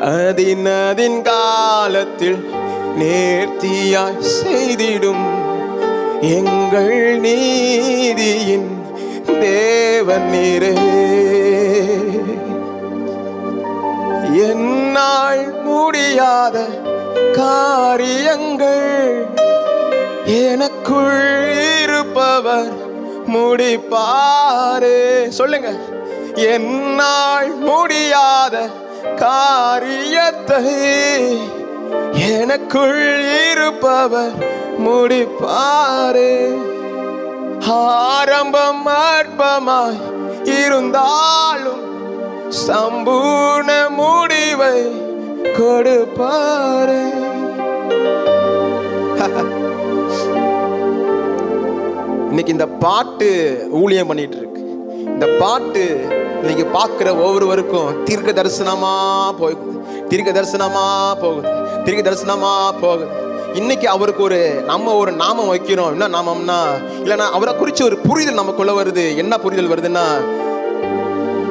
அதின் காலத்தில் நேர்த்தியாய் செய்திடும் எங்கள் நீதியின் தேவன் நீரே. என்னால் முடியாத காரியங்கள் எனக்குள் இருப்பவர் முடிப்பாரே. சொல்லுங்க. என்னால் முடியாத காரியத்தை எனக்குள் இருப்பவர் முடிப்பாரே. ஆரம்பம் அற்பமாய் இருந்தாலும் சம்பூர்ண முடிவை கொடுப்பாரே. இன்னைக்கு இந்த பாட்டு ஊழியம் பண்ணிட்டு இருக்கு. இந்த பாட்டு இன்னைக்கு பார்க்குற ஒவ்வொருவருக்கும் தீர்க்க தரிசனமா போகுது. தீர்க்க தரிசனமா போகுது. தீர்க்க தரிசனமா போகுது. இன்னைக்கு அவருக்கு ஒரு நம்ம ஒரு நாமம் வைக்கிறோம். என்ன நாமம்னா இல்லைன்னா அவரை குறித்து ஒரு புரிதல் நமக்குள்ள வருது. என்ன புரிதல் வருதுன்னா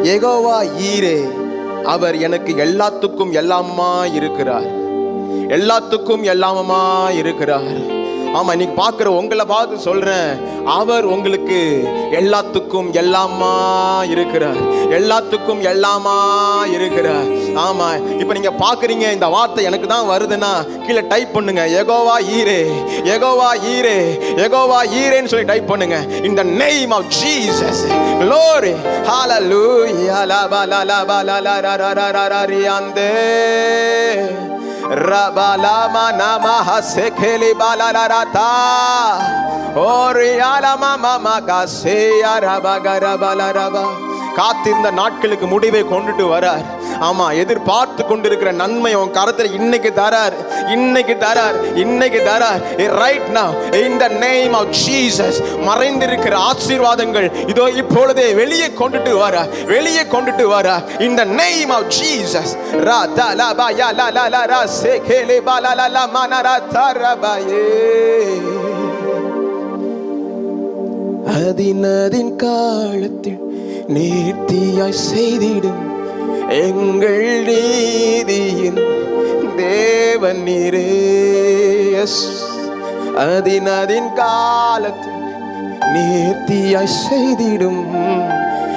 ஏகோவா ஈரே அவர் எனக்கு எல்லாத்துக்கும் எல்லாமா இருக்கிறார். எல்லாத்துக்கும் எல்லாமமா இருக்கிறார். ஆமாம் இன்னைக்கு பார்க்குற உங்களை பார்த்து சொல்கிறேன் அவர் உங்களுக்கு எல்லாத்துக்கும் எல்லாமா இருக்கிறார். எல்லாத்துக்கும் எல்லாமா இருக்கிறார். ஆமாம் இப்போ நீங்கள் பார்க்குறீங்க இந்த வார்த்தை எனக்கு தான் வருதுன்னா கீழே டைப் பண்ணுங்க. எகோவா ஈரே எகோவா ஈரே எகோவா ஈரேன்னு சொல்லி டைப் பண்ணுங்க. இந்த name of Jesus. Glory. Hallelujah. La ba la la ba la la ra ra ra ra ra riande Rabalama namaha sekeli balalarata. Orialama mama kaseya rabagarabala raba. காத்திருந்த நாட்களுக்கு முடிவை கொண்டுட்டு வரார். ஆமா எதிர்பார்த்து கொண்டிருக்கிற நன்மை உன் கரத்தில் இன்னைக்கு தரார். இன்னைக்கு தரார். இன்னைக்கு தரார். ரைட் நா in the name of Jesus மறைந்திருக்கிற ஆசீர்வாதங்கள் இதோ இப்பொழுதே வெளியே கொண்டுட்டு வரா. வெளியே கொண்டுட்டு வரா. இந்த the name of ரா தா லா பா யா லா லா லா ரா சே கே லே பா லா லா லா மா நா ரா தா ரா பா ஏ. அதினதின் காலத்தில் நேர்த்தியாய் செய்திடும் எங்கள் நீதியின் தேவன் நீரே. எஸ். அதினதின் காலத்தில் நேர்த்தியாய் செய்திடும்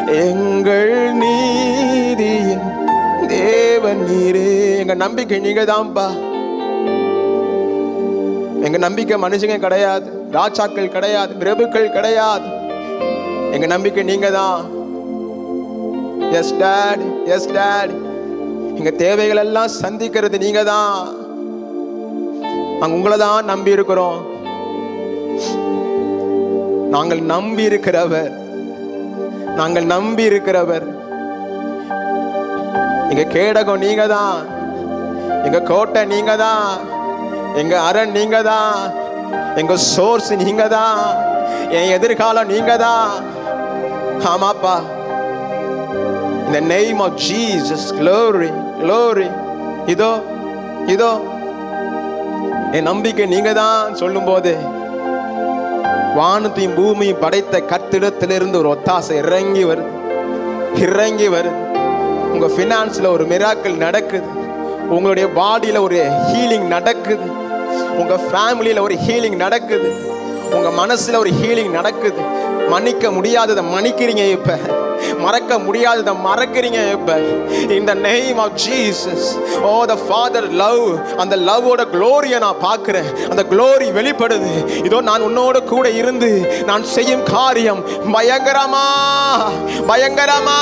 எங்கள் நீதியின் தேவன் நீரே. எங்க நம்பிக்கை நீங்க தான்ப்பா எங்க நம்பிக்கை மனுஷங்க கிடையாது ராஜாக்கள் கிடையாது பிரபுக்கள் கிடையாது. எங்க நம்பிக்கை நீங்க தான் எஸ் டேட் எஸ் டேட் எங்க தேவைகள் எல்லாம் சந்திக்கிறது நீங்கள் தான் நாங்கள் உங்களை தான் நம்பி இருக்கிறோம் நாங்கள் நம்பி இருக்கிறவர் நாங்கள் நம்பி இருக்கிறவர் எங்க கேடகம் நீங்க தான் எங்க கோட்டை நீங்க தான் எங்க அரண் நீங்க தான் எங்க சோர்ஸ் நீங்க தான் என் எதிர்காலம் நீங்க தான் ஆமாப்பா. இந்த name of Jesus glory glory இதோ இதோ. என் நம்பிக்கை நீங்க தான் சொல்லும்போது வானத்தையும் பூமியும் படைத்த கத்திடத்திலிருந்து ஒரு ஒத்தாசை இறங்கி வருது. இறங்கி வருது. உங்க ஃபினான்ஸ்ல ஒரு மிராக்கள் நடக்குது. உங்களுடைய பாடியில ஒரு ஹீலிங் நடக்குது. உங்க ஃபேமிலியில ஒரு ஹீலிங் நடக்குது. உங்க மனசுல ஒரு ஹீலிங் நடக்குது. மன்னிக்க முடியாததை மன்னிக்கிறீங்க இப்ப. மறக்க முடியாததை மறக்கிறீங்க இப்ப. இந்த name of Jesus O the father love அந்த லவ்வோட க்ளோரியை நான் பார்க்குறேன். அந்த க்ளோரி வெளிப்படுது. இதோ நான் உன்னோட கூட இருந்து நான் செய்யும் காரியம் பயங்கரமா பயங்கரமா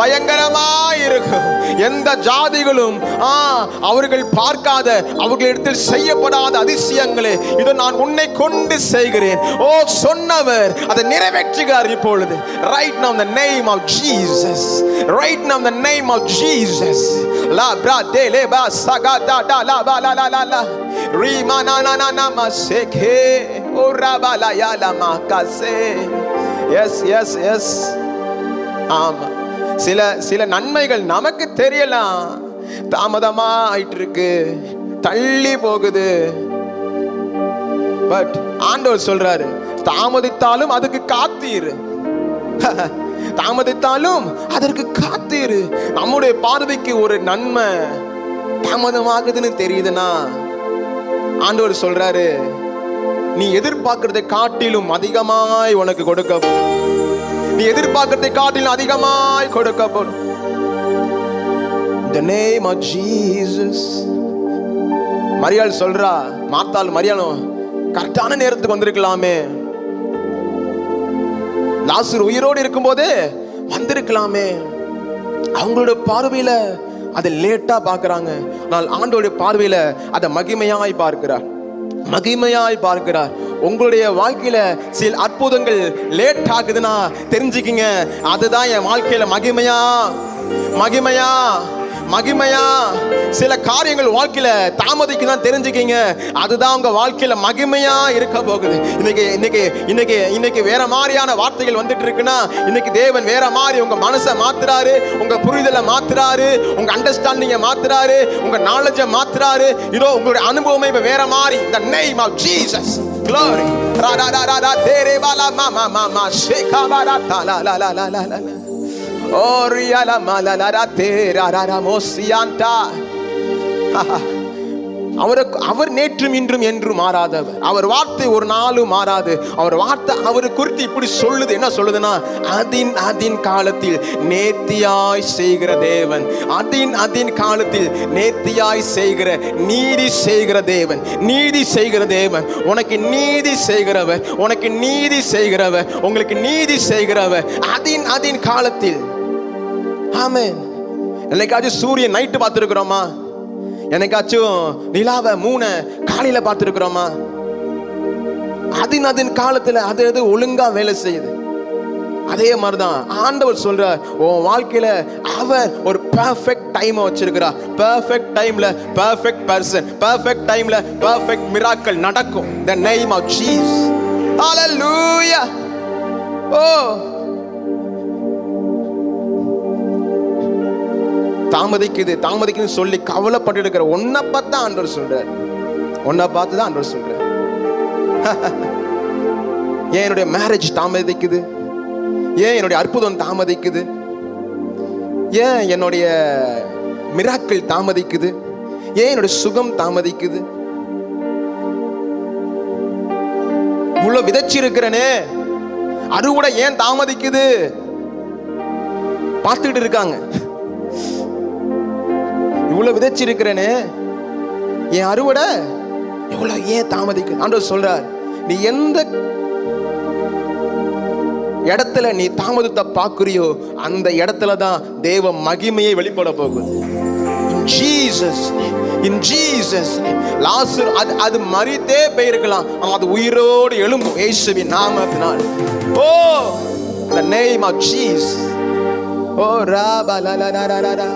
பயங்கரமா இருக்கும். எந்த ஜாதிகளும் ஆ அவர்கள் பார்க்காத அவர்களிடத்தில் செய்யப்படாத அதிசயங்களே இதோ நான் உன்னை கொண்டு செய்கிறேன். ஓ சொன்னவர் அதை நிறைவேற்றுகிறார் இப்பொழுது. Right now the name of Jesus right now in the name of Jesus la bra de le ba saga da da la ba la la la la Rima na na na na ma seke. ke ba la ya la ma kase. yes yes yes ஆமா சில சில நன்மைகள் நமக்கு தெரியலாம் தாமதமா ஆயிட்டு இருக்கு தள்ளி போகுது பட் ஆண்டவர் சொல்றாரு தாமதித்தாலும் அதுக்கு காத்தீர் தாமதித்தாலும் அதற்கு காத்திரு. நம்முடைய பார்வைக்கு ஒரு நன்மை தாமதமாகுதுன்னு தெரியுதுன்னா ஆண்டவர் சொல்றாரு நீ எதிர்பார்க்கறதை காட்டிலும் அதிகமாய் உனக்கு கொடுக்கப்படும். நீ எதிர்பார்க்கறதை காட்டிலும் அதிகமாய் கொடுக்கப்படும். The name of Jesus. மரியாள் சொல்றா மாத்தாள் மரியாளும் கரெக்டான நேரத்துக்கு வந்திருக்கலாமே. லாசர் உயிரோடு இருக்கும்போது வந்திருக்கலாமே. அவங்களோட பார்வையில் அதை லேட்டாக பார்க்குறாங்க. ஆனால் ஆண்டோடைய பார்வையில் அதை மகிமையாய் பார்க்கிறார். மகிமையாய் பார்க்கிறார். உங்களுடைய வாழ்க்கையில சில அற்புதங்கள் லேட் ஆகுதுன்னா தெரிஞ்சுக்கிங்க. அதுதான் என் வாழ்க்கையில மகிமையா? மகிமையா? மகிமையா? சில காரியங்கள் வாழ்க்கையில தாமதிக்கு தான் தெரிஞ்சுக்கிங்க. அதுதான் உங்க வாழ்க்கையில மகிமையா இருக்க போகுது. இன்னைக்கு இன்னைக்கு இன்னைக்கு இன்னைக்கு வேற மாதிரியான வார்த்தைகள் வந்துட்டு இருக்குன்னா இன்னைக்கு தேவன் வேற மாதிரி உங்க மனசை மாத்துறாரு உங்க புரிதலை மாத்துறாரு உங்க அண்டர்ஸ்டாண்டிங்கை மாத்துறாரு உங்க நாலேஜை மாத்துறாரு. இதோ உங்களுடைய அனுபவமே இப்ப வேற மாதிரி. இந்த name of ஜீசஸ் glory. ரா ரா ரா ரா ரா தேரே பாலா மா மா மா மா. ஷேகா பா ரா தா லா லா லா லா லா. லா Oriala malalara terarara mosianta. அவர் அவர் நேற்றும் இன்றும் என்றும் மாறாதவர். அவர் வார்த்தை ஒரு நாளும் மாறாது. அவர் வார்த்தை அவர் குறித்து இப்படி சொல்லுது. என்ன சொல்லுதுன்னா அதின் அதின் காலத்தில் நேர்த்தியாய் செய்கிற தேவன். அதின் அதின் காலத்தில் நேர்த்தியாய் செய்கிற நீதி செய்கிற தேவன். நீதி செய்கிற தேவன். உனக்கு நீதி செய்கிறவர். உனக்கு நீதி செய்கிறவர். உங்களுக்கு நீதி செய்கிறவர். அதின் அதின் காலத்தில் ஆமென். என்னைக்காச்சும் சூரியன் நைட்டு பார்த்துருக்குறோமா? என்னைக்காச்சும் நிலாவை மூணை காலையில் பார்த்துருக்குறோமா? அதின் அதின் காலத்தில் அது அது ஒழுங்காக வேலை செய்யுது. அதே மாதிரிதான் ஆண்டவர் சொல்றார் உன் வாழ்க்கையில அவர் ஒரு பெர்ஃபெக்ட் டைம் வச்சிருக்கிறார் பெர்ஃபெக்ட் டைம்ல பெர்ஃபெக்ட் பர்சன் பெர்ஃபெக்ட் டைம்ல பெர்ஃபெக்ட் மிராக்கள் நடக்கும். த நேம் ஆஃப் சீஸ் ஹalleluya ஓ தாமதிக்குது தாமதிக்குதுன்னு சொல்லி கவலைப்பட்டு இருக்கிற உன்னை பார்த்து தான் ஆண்டவர் சொல்றார். உன்னை பார்த்து தான் ஆண்டவர் சொல்றார். ஏன் என்னுடைய மேரேஜ் தாமதிக்குது? ஏன் என்னுடைய அற்புதம் தாமதிக்குது? ஏன் என்னுடைய மிராக்கள் தாமதிக்குது? ஏன் என்னுடைய சுகம் தாமதிக்குது? இவ்வளவு விதைச்சு இருக்கிறனே அறுவடை ஏன் தாமதிக்குது? பார்த்துக்கிட்டு இருக்காங்க. இவ்வளவு விதைச்சு என் அறுவடை இவ்வளவு ஏன் தாமதிக்கு? ஆண்டவர் சொல்றார் நீ எந்த இடத்துல நீ தாமதத்தை பார்க்குறியோ அந்த இடத்துல தான் தேவ மகிமையை வெளிப்பட போகுது. ஜீசஸ் இன் ஜீசஸ் லாசர் அது அது மறித்தே போயிருக்கலாம். ஆனால் அது உயிரோடு எழும்பும். இயேசுவின் நாமத்தினால். Oh the name of Jesus oh ராபா லா லா லா லா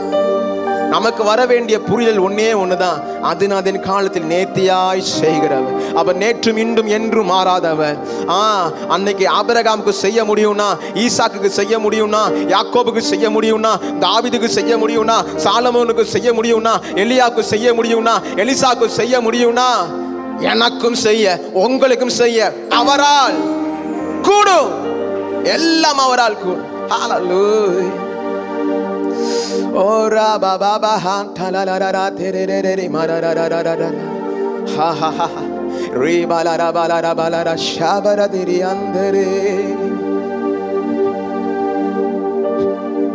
நமக்கு வர வேண்டிய புரிதல் ஒன்னே ஒண்ணுதான். அது நான் அதன் காலத்தில் நேர்த்தியாய் செய்கிறவர் அவர் நேற்றும் இன்றும் என்றும் மாறாதவர் ஆ அன்னைக்கு ஆபரகாமுக்கு செய்ய முடியும்னா ஈசாக்குக்கு செய்ய முடியும்னா யாக்கோபுக்கு செய்ய முடியும்னா தாவிதுக்கு செய்ய முடியும்னா சாலமோனுக்கு செய்ய முடியும்னா எலியாவுக்கு செய்ய முடியும்னா எலிசாக்கு செய்ய முடியும்னா எனக்கும் செய்ய உங்களுக்கும் செய்ய அவரால் கூடும். எல்லாம் அவரால் கூடும். ஹalleluya Ora ba ba ba ha ta la la la la te re re re re ma ra ra ra ra ra ra. Ha ha ha ha. Re ba la ra ba la ra ba la ra sha ba ra de ri andere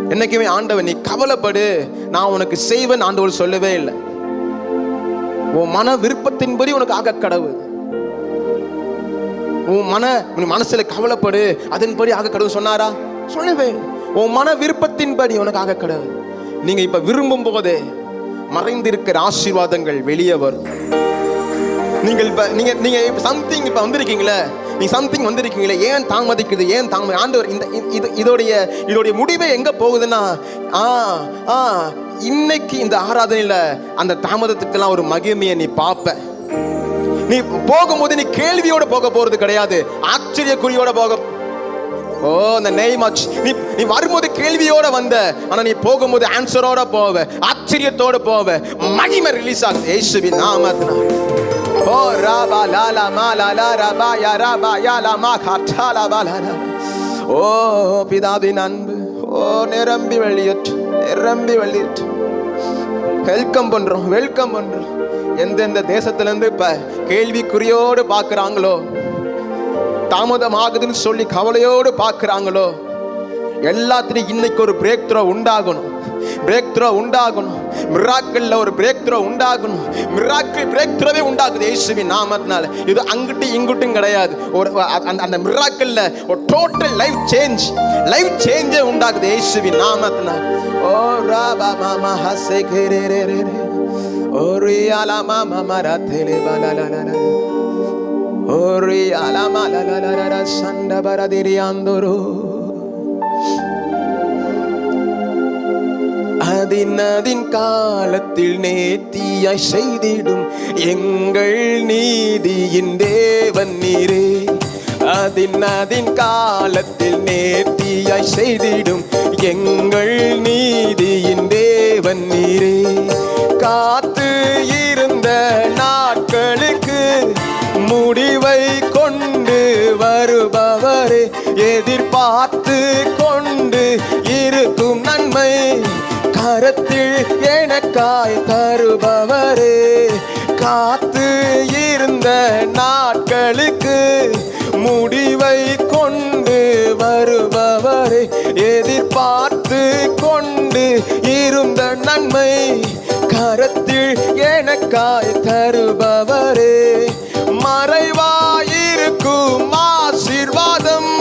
என்னைக்குமே ஆண்டவன் நீ கவலைப்படு. நான் உனக்கு செய்வேன் ஆண்டவர் சொல்லவே இல்லை. உன் மன விருப்பத்தின்படி உனக்கு ஆக கடவுள். உன் மன உன் மனசுல கவலைப்படு. அதன்படி ஆக கடவுள் சொன்னாரா? சொல்லவே இல்லை. உன் மன விருப்பத்தின்படி உனக்காக ஆக கடவுள். நீங்க இப்ப விரும்பும் போதே மறைந்திருக்கிற ஆசீர்வாதங்கள் வெளியே வரும். நீங்கள் இப்ப நீங்க நீங்க இப்ப சம்திங் இப்ப வந்திருக்கீங்களே நீ சம்திங் வந்திருக்கீங்களே ஏன் தாமதிக்குது ஏன் தாம ஆண்டவர் இந்த இது இதோடைய இதோடைய முடிவே எங்க போகுதுன்னா ஆ ஆ இன்னைக்கு இந்த ஆராதனையில அந்த தாமதத்துக்கெல்லாம் ஒரு மகிமையை நீ பார்ப்ப. நீ போகும்போது நீ கேள்வியோட போக போறது கிடையாது ஆச்சரியக்குறியோட போக ஓ இந்த நெய்ம் மச் நீ நீ வரும்போது கேள்வியோட வந்த ஆனா நீ போகும்போது ஆன்சரோட போவ ஆச்சரியத்தோட போவ மகிமை ரிலீஸ் ஆகுது. ஏசுவி நாமத்தினால். ஓ ராபா லாலா மா லாலா ரபா யா ரபா யா லா மா காட்டா லா பா லா லா. ஓ பிதாவின் அன்பு. ஓ நிரம்பி வெளியேற்று நிரம்பி வெளியேற்று வெல்கம் பண்றோம் வெல்கம் பண்றோம். எந்தெந்த தேசத்துல இருந்து இப்ப கேள்விக்குறியோடு பார்க்குறாங்களோ தாமதமாகுதுன்னு சொல்லி கவலையோடு பார்க்குறாங்களோ? எல்லாத்துலையும் இன்னைக்கு ஒரு பிரேக் த்ரோ உண்டாகணும். பிரேக் த்ரோ உண்டாகணும். மிராக்கல்ல ஒரு பிரேக் த்ரோ உண்டாகணும். மிராக்கிள் பிரேக் த்ரோவே உண்டாகுது இயேசுவின் நாமத்தினால. இது அங்கிட்டு இங்குட்டும் கிடையாது. ஒரு அந்த அந்த மிராக்கல்ல ஒரு டோட்டல் லைஃப் சேஞ்ச் லைஃப் சேஞ்சே உண்டாகுது இயேசுவின் நாமத்தினால. ஓ ராபா மாமா ஹசே கேரே ரே ரே ரே ஓ ரியாலா மாமா மரத்தேலே பலலலல ஓ ரியாலா மலலலல சண்ட பரதிரியாந்தோரோ அதின் அதின் காலத்தில் நேர்த்தியாய் செய்திடும் எங்கள் நீதியின் தேவன் நீரே அதின் அதின் காலத்தில் நேர்த்தியாய் செய்திடும் எங்கள் நீதியின் தேவன் நீரே காத்து கரத்தில் எனக்காய் தருபவரே காத்து இருந்த நாட்களுக்கு முடிவை கொண்டு வருபவரே எதிர்பார்த்து கொண்டு இருந்த நன்மை கரத்தில் எனக்காய் தருபவரே. மறைவாயிருக்கும் ஆசீர்வாதம்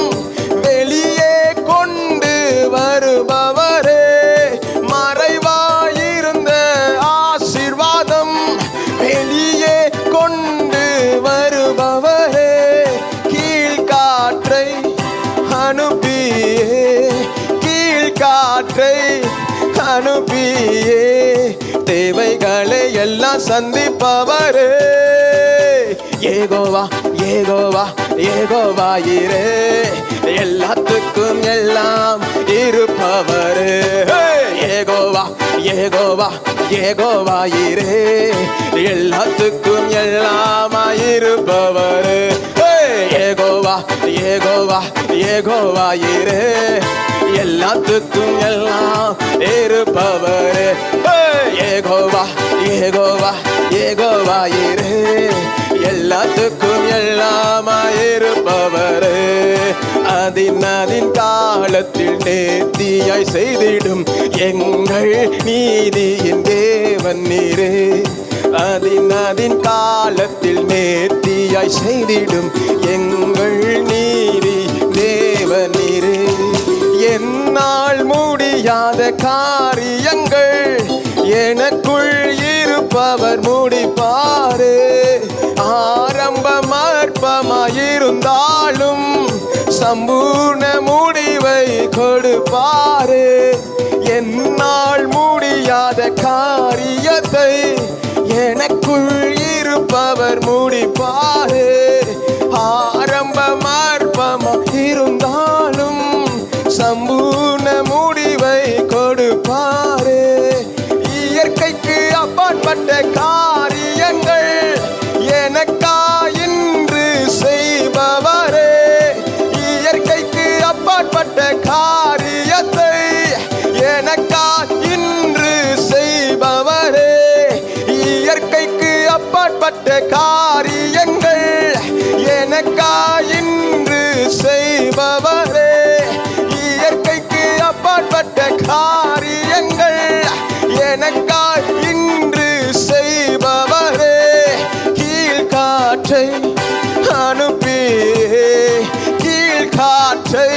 வெளியே கொண்டு வருபவர். நான் சந்திப்பவரே. ஏகோவா ஏகோவா ஏகோவாயிரே எல்லாத்துக்கும் எல்லாம் இருப்பவரே. ஏகோவா ஏகோவா ஏகோவாயிரே எல்லாத்துக்கும் எல்லாமாயிருப்பவரே. ஏகோவா ஏகோவா ஏகோவா இரு. எல்லாத்துக்கும் எல்லாம் இருப்பவரே ஏகோவா ஏகோவா ஏகோவா இரு. எல்லாத்துக்கும் எல்லாமா இருப்பவரே அதின் அதின் காலத்தில் நேர்த்தியாய் செய்திடும் எங்கள் நீதியின் தேவன் நீரே. அதின் அதின் காலத்தில் நேர்த்தியாய் செய்திடும் எங்கள் நீரி தேவன் என்னால் முடியாத காரியங்கள் எனக்குள் இருப்பவர் முடிப்பாரே. ஆரம்பமற்பமாயிருந்தாலும் சம்பூர்ண முடிவை கொடுப்பாரே. என்னால் முடியாத காரியத்தை அப்பாற்பட்ட காரியத்தை எனக்கா இன்று செய்பவரே. இயற்கைக்கு அப்பாற்பட்ட காரியங்கள் எனக்கா இன்று செய்பவரே. இயற்கைக்கு அப்பாற்பட்ட காரியங்கள் எனக்கா இன்று செய்பவரே. கீழ்காற்றை அனுப்பியே கீழ்காற்றை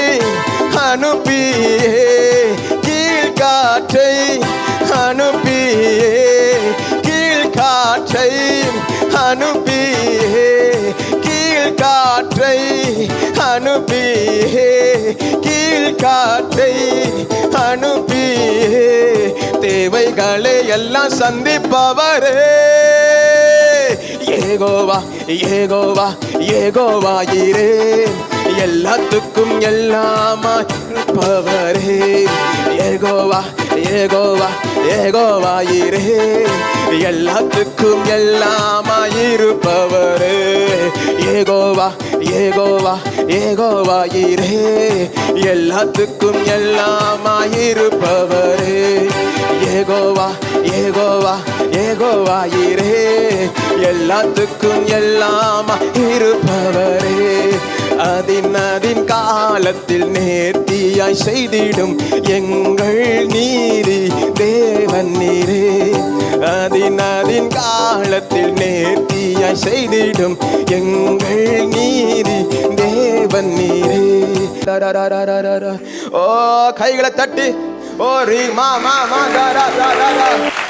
அனுப்பியே கீழ்காற்றை அனுப்பியே கீழ்காற்றை அனுப்பியே கீழ்காற்றை அனுப்பியே கீழ்காற்றை அனுப்பியே. தேவைகளை எல்லாம் சந்திப்பவரே. ஏகோவா ஏகோவா ஏகோவாயிரே எல்லாத்துக்கும் எல்லாமாய் இருப்பவரே. ஏகோவா ஏகோவா ஏகோவாயிரே எல்லாத்துக்கும் எல்லாமாய் இருப்பவரே. ஏகோவா ஏகோவா ஏகோவாயிரே எல்லாத்துக்கும் எல்லாமாய் இருப்பவரே. ஏகோவா ஏகோவா ஏகோவாயிரே எல்லாத்துக்கும் எல்லாமா இருப்பவரே. அதின் அதின் காலத்தில் நேர்த்தியாய் செய்திடும் எங்கள் நீதி தேவன் நீரே. அதின் அதின் காலத்தில் நேர்த்தியாய் செய்திடும் எங்கள் நீதி தேவன் நீரே. ஓ கைகளை தட்டி. ஓ ரீ மா மா மா ரா ரா.